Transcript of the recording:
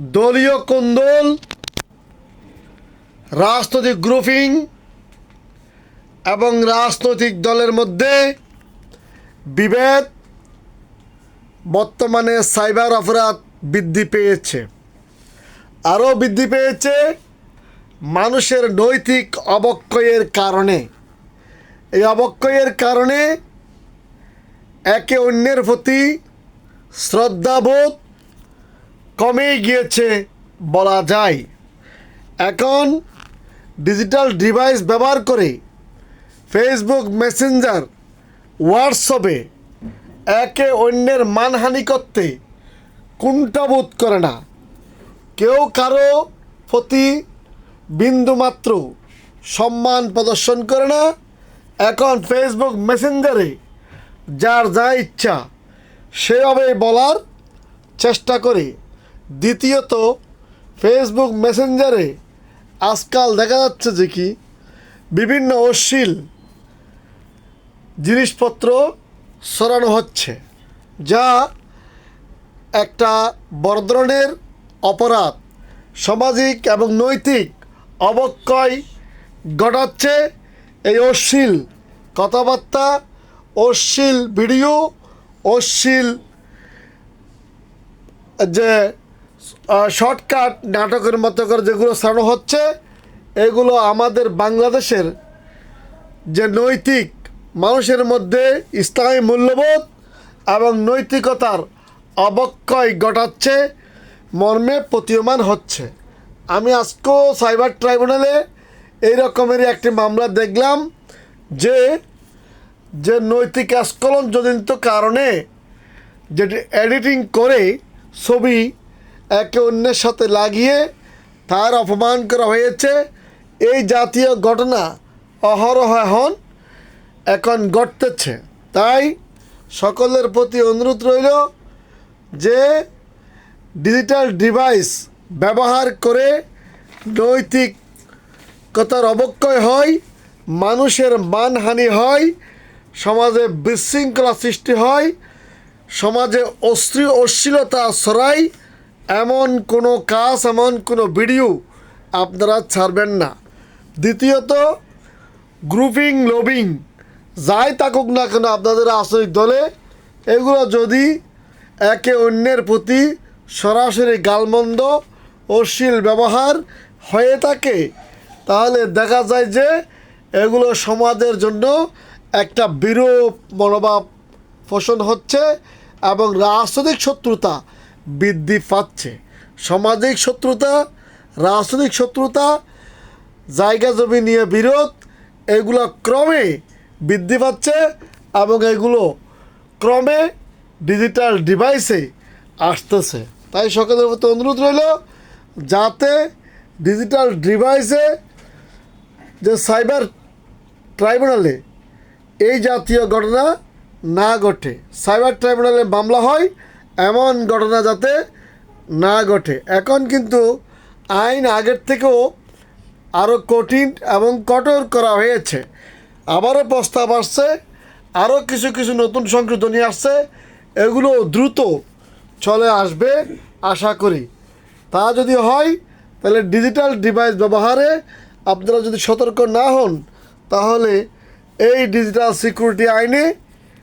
দলীয় কোন্দল, রাজনৈতিক গ্রুপিং এবং রাজনৈতিক দলের মধ্যে বিভেদ বর্তমানে সাইবার অপরাধ বৃদ্ধি পেয়েছে। আরও বৃদ্ধি পেয়েছে মানুষের নৈতিক অবক্ষয়ের কারণে। এই অবক্ষয়ের কারণে একে অন্যের প্রতি শ্রদ্ধাবোধ কমে গিয়েছে, বলা যায়। এখন ডিজিটাল ডিভাইস ব্যবহার করে ফেসবুক মেসেঞ্জার হোয়াটসঅ্যাপে একে অন্যের মানহানি করতে কুণ্ঠাবোধ করে না। কেউ কারও প্রতি বিন্দুমাত্র সম্মান প্রদর্শন করে না। এখন ফেসবুক মেসেঞ্জারে যার যা ইচ্ছা সেভাবে বলার চেষ্টা করে দ্বিতীয়ত ফেসবুক মেসেঞ্জারে আজকাল দেখা যাচ্ছে যে কি, বিভিন্ন অশ্লীল জিনিসপত্র সরানো হচ্ছে, যা একটা বড় ধরনের অপরাধ, সামাজিক এবং নৈতিক অবক্ষয় ঘটাচ্ছে এই অশ্লীল কথাবার্তা, অশ্লীল ভিডিও, অশ্লীল যে শর্টকাট নাটকের মতো করে যেগুলো সারানো হচ্ছে, এগুলো আমাদের বাংলাদেশের যে নৈতিক মানুষের মধ্যে ইসলামী মূল্যবোধ এবং নৈতিকতার অবক্ষয় ঘটাচ্ছে, মর্মে প্রতীয়মান হচ্ছে। আমি আজকেও সাইবার ট্রাইব্যুনালে এই রকমেরই একটি মামলা দেখলাম যে যে নৈতিক আস্কলন জনিত কারণে যেটি এডিটিং করে ছবি একে অন্যের সাথে লাগিয়ে তার অপমান করা হয়েছে। এই জাতীয় ঘটনা অহরহ এখন এখন ঘটতেছে। তাই সকলের প্রতি অনুরোধ রইল যে ডিজিটাল ডিভাইস ব্যবহার করে নৈতিকতার অবক্ষয় হয়, মানুষের মানহানি হয়, সমাজে বিশৃঙ্খলা সৃষ্টি হয়, সমাজে অশ্লীল অশ্লীলতা ছড়ায় এমন কোনো কাজ, এমন কোনো ভিডিও আপনারা ছাড়বেন না। দ্বিতীয়ত গ্রুপিং লবিং যাই থাকুক না কেন আপনাদের রাজনৈতিক দলে, এগুলো যদি একে অন্যের প্রতি সরাসরি গালমন্দ অশ্লীল ব্যবহার হয়ে থাকে, তাহলে দেখা যায় যে এগুলো সমাজের জন্য একটা বিরূপ মনোভাব পোষণ হচ্ছে এবং রাজনৈতিক শত্রুতা বৃদ্ধি পাচ্ছে। সামাজিক শত্রুতা, রাজনৈতিক শত্রুতা, জায়গা জমি নিয়ে বিরোধ, এগুলো ক্রমে বৃদ্ধি পাচ্ছে এবং এগুলো ক্রমে ডিজিটাল ডিভাইসে আসতেছে। তাই সকলের প্রতি অনুরোধ রইল, যাতে ডিজিটাল ডিভাইসে যে সাইবার ট্রাইব্যুনালে এই জাতীয় ঘটনা না ঘটে। সাইবার ট্রাইব্যুনালে মামলা হয় এমন ঘটনা যাতে না ঘটে। এখন কিন্তু আইন আগের থেকেও আরও কঠিন এবং কঠোর করা হয়েছে। আবারও প্রস্তাব আসছে আরও কিছু কিছু নতুন সংশোধনী আসছে, এগুলো দ্রুত চলে আসবে আশা করি। তা যদি হয়, তাহলে ডিজিটাল ডিভাইস ব্যবহারে আপনারা যদি সতর্ক না হন, তাহলে এই ডিজিটাল সিকিউরিটি আইনে